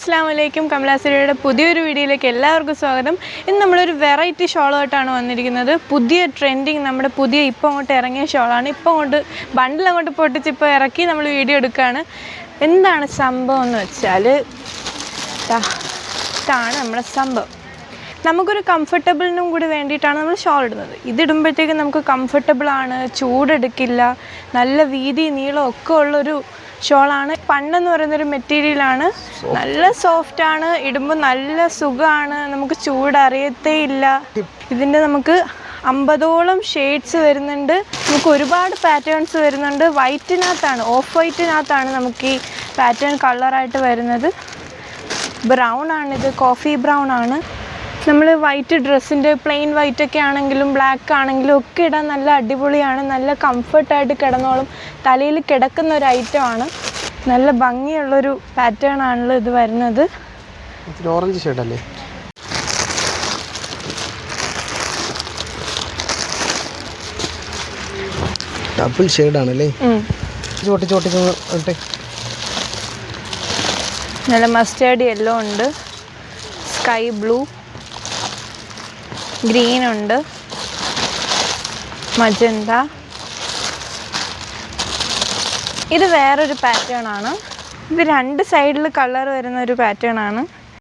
അസ്സാം വലൈക്കും കമലാസുരയുടെ പുതിയൊരു വീഡിയോയിലേക്ക് എല്ലാവർക്കും സ്വാഗതം. ഇന്ന് നമ്മളൊരു വെറൈറ്റി ഷോളായിട്ടാണ് വന്നിരിക്കുന്നത്. പുതിയ ട്രെൻഡിങ് നമ്മുടെ പുതിയ ഇപ്പോൾ അങ്ങോട്ട് ഇറങ്ങിയ ഷോളാണ് ഇപ്പോൾ അങ്ങോട്ട് ബണ്ടിൽ അങ്ങോട്ട് പൊട്ടിച്ച് ഇപ്പോൾ ഇറക്കി നമ്മൾ വീഡിയോ എടുക്കുകയാണ് എന്താണ് സംഭവം എന്ന് വെച്ചാൽ ഇതാണ് നമ്മുടെ സംഭവം. നമുക്കൊരു കംഫർട്ടബിളിനും കൂടി വേണ്ടിയിട്ടാണ് നമ്മൾ ഷോൾ ഇടുന്നത്. ഇതിടുമ്പോഴത്തേക്കും നമുക്ക് കംഫർട്ടബിളാണ് ചൂടെടുക്കില്ല നല്ല വീതി നീളം ഒക്കെ ഉള്ളൊരു ഷോളാണ് പണ്ടെന്ന് പറയുന്നൊരു മെറ്റീരിയലാണ്. നല്ല സോഫ്റ്റ് ആണ് ഇടുമ്പോൾ നല്ല സുഖമാണ് നമുക്ക് ചൂട് അറിയത്തേ ഇല്ല. ഇതിന്റെ നമുക്ക് അമ്പതോളം ഷെയ്ഡ്സ് വരുന്നുണ്ട്. നമുക്ക് ഒരുപാട് പാറ്റേൺസ് വരുന്നുണ്ട്. വൈറ്റിനകത്താണ് ഓഫ് വൈറ്റിനകത്താണ് നമുക്ക് ഈ പാറ്റേൺ കളറായിട്ട് വരുന്നത്. ബ്രൗൺ ആണിത്. കോഫി ബ്രൗൺ ആണ്. നമ്മൾ വൈറ്റ് ഡ്രസ്സിന്റെ പ്ലെയിൻ വൈറ്റ് ഒക്കെ ആണെങ്കിലും ബ്ലാക്ക് ആണെങ്കിലും ഒക്കെ ഇടാൻ നല്ല അടിപൊളിയാണ്. നല്ല കംഫർട്ടായിട്ട് കിടന്നോളും. തലയിൽ കിടക്കുന്ന ഒരു ഐറ്റം ആണ്. നല്ല ഭംഗിയുള്ളൊരു പാറ്റേൺ ആണല്ലോ ഇത് വരുന്നത്. ഓറഞ്ച് ഷെയ്ഡല്ലേ ഡബിൾ ഷെയ്ഡാണല്ലേ ആണല്ലേ? ചോട്ടി ചോട്ടി ഇട്ടെ. നല്ല മസ്റ്റേർഡ് യെല്ലോ ഉണ്ട്. സ്കൈ ബ്ലൂ ഗ്രീൻ ഉണ്ട്. മജന്ത ഇത് വേറൊരു പാറ്റേൺ ആണ്. ഇത് രണ്ട് സൈഡിൽ കളർ വരുന്ന ഒരു പാറ്റേൺ ആണ്.